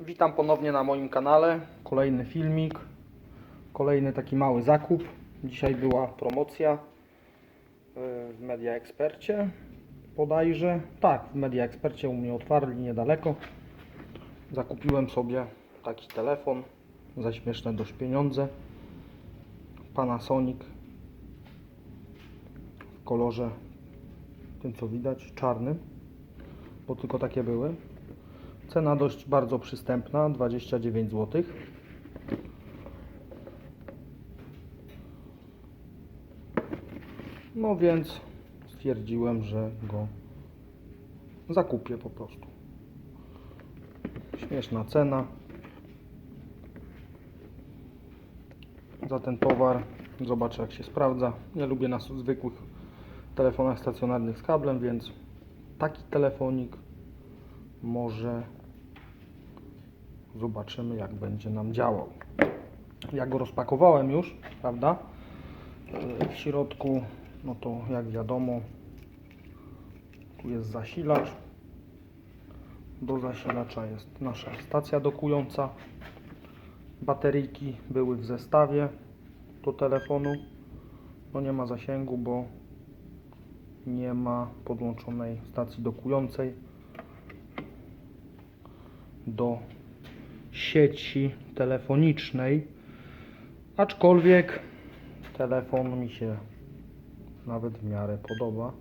Witam ponownie na moim kanale. Kolejny filmik. Kolejny taki mały zakup. Dzisiaj była promocja yy, w Media Expercie. Bodajże. Tak, w Media Expercie u mnie otwarli niedaleko. Zakupiłem sobie taki telefon za śmieszne dość pieniądze. Panasonic w kolorze tym co widać czarnym, bo tylko takie były. Cena dość bardzo przystępna, 29 zł. No więc stwierdziłem, że go zakupię po prostu. Śmieszna cena. Za ten towar zobaczę jak się sprawdza. Nie lubię na zwykłych telefonach stacjonarnych z kablem, więc taki telefonik może zobaczymy jak będzie nam działał. Ja go rozpakowałem już, prawda? W środku, no to jak wiadomo, tu jest zasilacz. Do zasilacza jest nasza stacja dokująca. Bateryjki były w zestawie do telefonu. No nie ma zasięgu, bo nie ma podłączonej stacji dokującej do sieci telefonicznej. Aczkolwiek telefon mi się nawet w miarę podoba.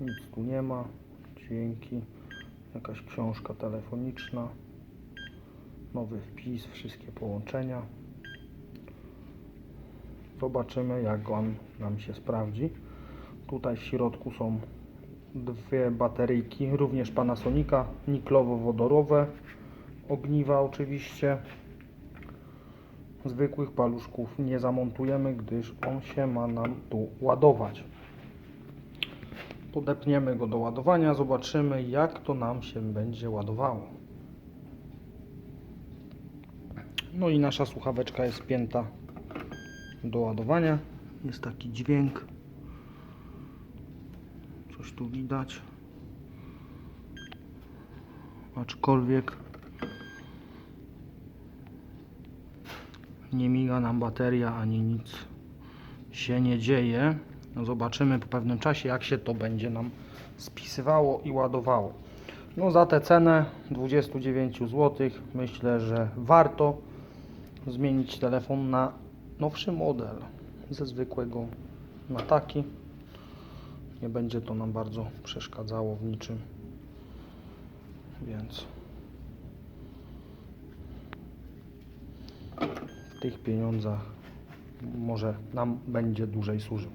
Nic tu nie ma. Dźwięki, jakaś książka telefoniczna, nowy wpis, wszystkie połączenia. Zobaczymy jak on nam się sprawdzi. Tutaj w środku są dwie bateryjki, również Panasonica, niklowo-wodorowe, ogniwa oczywiście. Zwykłych paluszków nie zamontujemy, gdyż on się ma nam tu ładować. Podepniemy go do ładowania, zobaczymy jak to nam się będzie ładowało. No i nasza słuchaweczka jest pięta do ładowania. Jest taki dźwięk. Coś tu widać. Aczkolwiek nie miga nam bateria ani nic się nie dzieje. No zobaczymy po pewnym czasie jak się to będzie nam spisywało i ładowało. No za tę cenę 29 zł myślę, że warto zmienić telefon na nowszy model ze zwykłego na taki. Nie będzie to nam bardzo przeszkadzało w niczym. Więc tych pieniądzach może nam będzie dłużej służył.